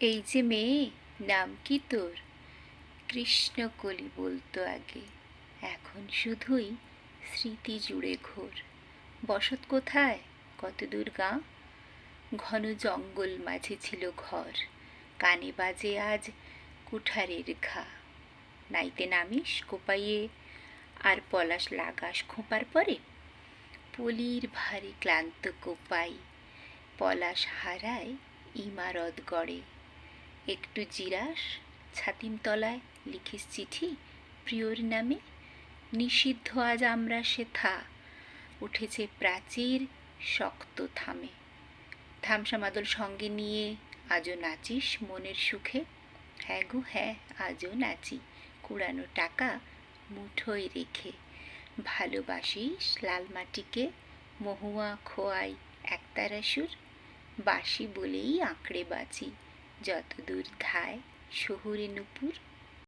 এই যে মেয়ে, নাম কি তোর? কৃষ্ণকলি বলতো আগে। এখন শুধুই স্মৃতি জুড়ে ঘোর। বসত কোথায়? কত দূর গাঁ? ঘন জঙ্গল মাঝে ছিল ঘর। কানে বাজে আজ কুঠারের ঘা। নাইতে নামিস কোপাইয়ে? আর পলাশ লাগাস খোঁপার পরে? পলির ভারী ক্লান্ত কোপাই। পলাশ হারায় ইমারত গড়ে। একটু জিরাস ছাতিম তলায় লিখিস চিঠি, প্রিয়র নামে, নিষিদ্ধ আজ আমরা সে থা, উঠেছে প্রাচীর শক্ত থামে। থামসা মাদল সঙ্গে নিয়ে আজও নাচিস মনের সুখে। হ্যাঁ গো হ্যাঁ আজও নাচি, কুড়ানো টাকা মুঠোয় রেখে। ভালোবাসিস লাল মাটিকে, মহুয়া খোয়াই একতারা সুর বাসি বলেই আঁকড়ে বাঁচি। যত দূর ধায় শহুরে নুপুর